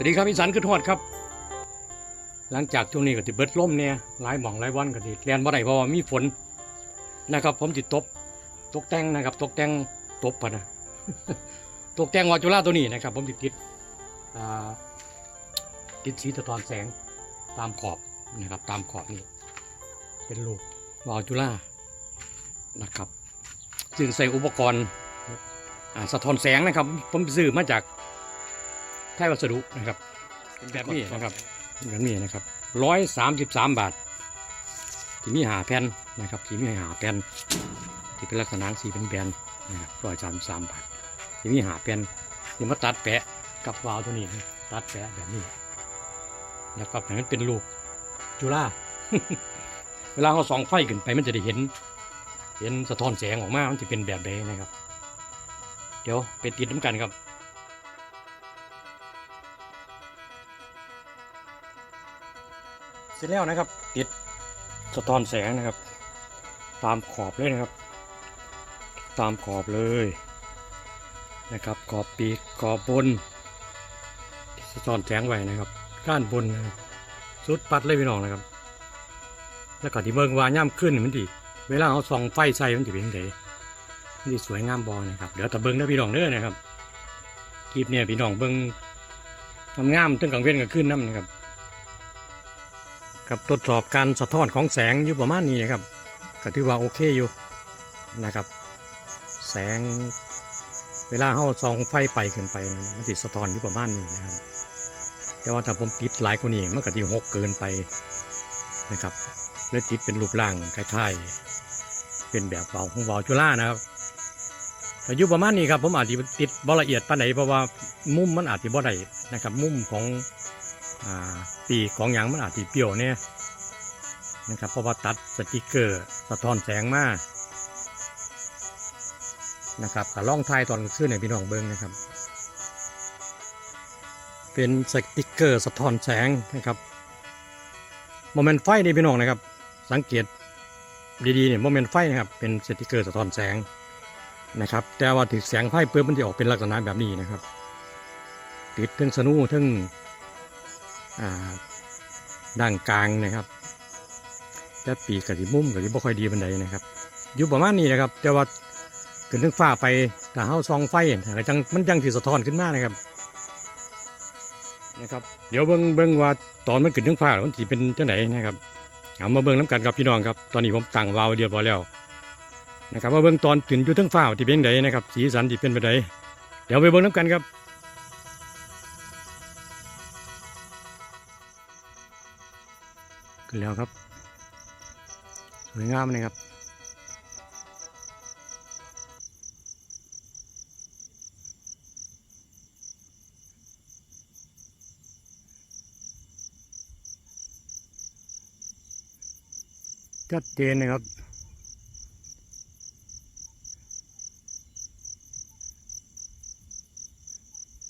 วัสดีครับอีสานขึ้นทอดครับ หลังจากช่วงนี้ก็ติเบิดล่มเนี่ยหลายหม่องหลายวันก็ติเรียนบ่ได้เพราะว่ามีฝนนะครับ ผมติดตบตกแต่งนะครับ ตกแต่งตบปะนะตกแต่งวาจุฬาตัวนี้นะครับ ผมติดติดอ่าติดสีสะท้อนแสงตามขอบนะครับ ตามขอบนี่เป็นรูปวาจุฬานะครับซึ่งใส่อุปกรณ์อ่าสะท้อนแสงนะครับ ผมซื้อมาจาก ทยวัสดุนะครับเป็นแบบนี้นะครับแบบนี้นะครับร้อยสามสิบสามบาทที่มีหาแผ่นนะครับที่มีหาแผ่นที่เป็นลักษณะสีเป็นแบนๆนะครับร้อยสามสามบาทที่มีหาแผ่นที่มาตัดแปะกับวาล์วตัวนี้นะตัดแปะแบบนี้แล้วก็ให้มันเป็นรูปจุฬาเวลาเขาส่องไฟขึ้นไปมันจะได้เห็น เห็นสะท้อนแสงออกมามันจะเป็นแบบใดนะครับ เดี๋ยวไปติดน้ำกันครับ สร็จแล้วนะครับ ติดสะท้อนแสงนะครับ ตามขอบเลยนะครับ ตามขอบเลยนะครับ ขอบปีกขอบบนสะท้อนแสงไว้นะครับก้านบนนะครับสุดปัดเลยพี่น้องนะครับ แล้วก็ที่เบิ่งวาย่ำขึ้นมันดีเวลาเขาส่องไฟใส่มันจะเป็นยังไงนจะสวยงามบอนะครับเดี๋ยวแต่เบิ้งนะพี่น้องเด้อนะครับคลิปเนี่ยพี่น้องเบิ้งงามๆตั้งกลางเว้นกลางคืนน้ำนะครับ กับตรวจสอบการสะท้อนของแสงอยู่ประมาณนี้นะครับก็ถือว่าโอเคอยู่นะครับ แสงเวลาเขาส่องไฟไปขึ้นไปมันติดสะท้อนอยู่ประมาณนี้นะครับ แต่ว่าถ้าผมติดหลายกว่านี้มันก็ที่หกเกินไปนะครับเลยติดเป็นรูปร่างคล้ายๆเป็นแบบเบาของเบาจุล่านะครับอายุประมาณนี้ครับผมอาจจะติดบ่ละเอียดปานไหนเพราะว่ามุมมันอาจจะบ่ได้นะครับ มุมของ ปีของหยางมันอาจจะเปรี้ยวเนี่ยนะครับเพราะว่าตัดสติกเกอร์สะท้อนแสงมานะครับกับล่องทายตอนกลางคืนในพี่น้องเบิ้งนะครับ เป็นสติกเกอร์สะท้อนแสงนะครับโมเมนต์ไฟในพี่น้องนะครับ สังเกตดีๆเนี่ยโมเมนต์ไฟนะครับเป็นสติกเกอร์สะท้อนแสงนะครับ แต่ว่าถึงแสงไฟเพิ่มมันจะออกเป็นลักษณะแบบนี้นะครับ ติดทั้งสนูทั้ง ด้านกลางนะครับแต่ปีกกับที่มุมกับที่บ่ค่อยดีบันไดนะครับ อยู่ประมาณนี้นะครับแต่ว่าขึ้นทั้งฟ้าไปถ้าเฮาซองไฟก็จังมันจังสิสะท้อนขึ้นมานะครับนะครับเดี๋ยวเบิ้งเบิ้งว่าตอนมันขึ้นถึงฟ้าแล้วมันสิเป็นจังไหนนะครับเอามาเบิ้งน้ำกันกับพี่น้องครับตอนนี้ผมตั้งวาวเดียวพอแล้วนะครับมาเบิ้งตอนขึ้นอยู่ถึงฟ้าที่เป็นจังไดนะครับสีสันที่เป็นไปไดเดี๋ยวไปเบิ้งน้ำกันครับ ขึ้นแล้วครับ สวยงามเลยครับชัดเจนนะครับ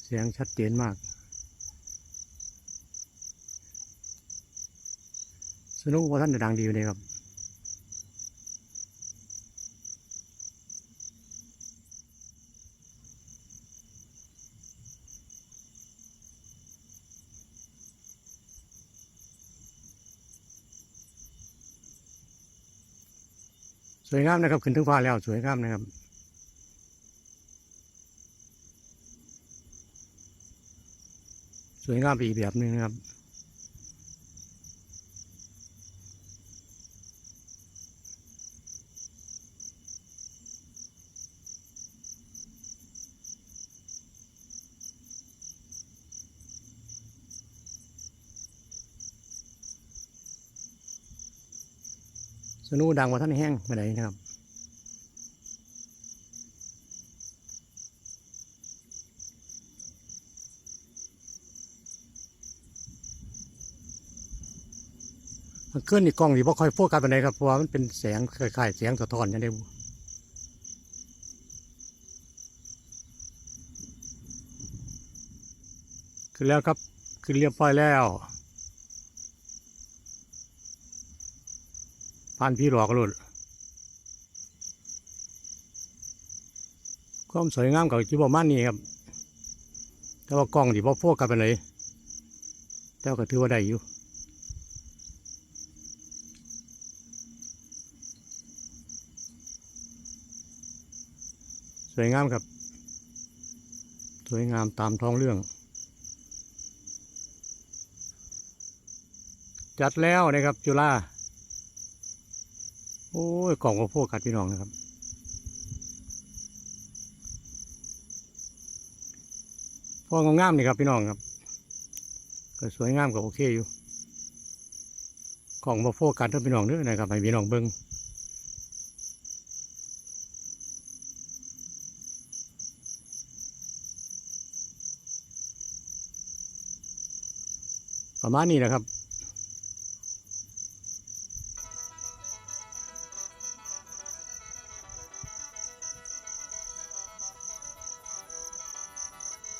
เสียงชัดเจนมาก สนุกว่าท่านจะดังดีอยู่เลยครับสวยงามนะครับ ขึ้นถึงฟ้าแล้วสวยงามนะครับสวยงามไปอีกแบบหนึงนะครับ สนูดังกว่าท่านแห้งไปไหนนะครับมันเคลื่อนนี่กล้องนี่บ่ค่อยโฟกัสไปไหนใดครับเพราะว่ามันเป็นแสงคล้ายๆเสียงสะท้อนอย่างเดียวขึ้นแล้วครับ ขึ้นเรียบร้อยแล้ว ผ่านพี่หลอกลุดความสวยงามกับจีบประมาณนี้ครับ แต่ว่ากล้องที่บ่โฟกัสไปไหนใดแต่ว่าก็ถือว่าได้อยู่สวยงามครับ สวยงามตามท้องเรื่อง จัดแล้วนะครับจุฬา โอ้ยกล่องกระโพกกัดพี่น้องนะครับ พองามนี่ครับพี่น้องครับ ก็สวยงามกับโอเคอยู่ของมาโฟกัสท่านพี่น้องเด้อนะครับให้พี่น้องเบิ้งประมาณนี้นะครับ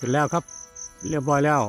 เสร็จแล้วครับ เรียบร้อยแล้ว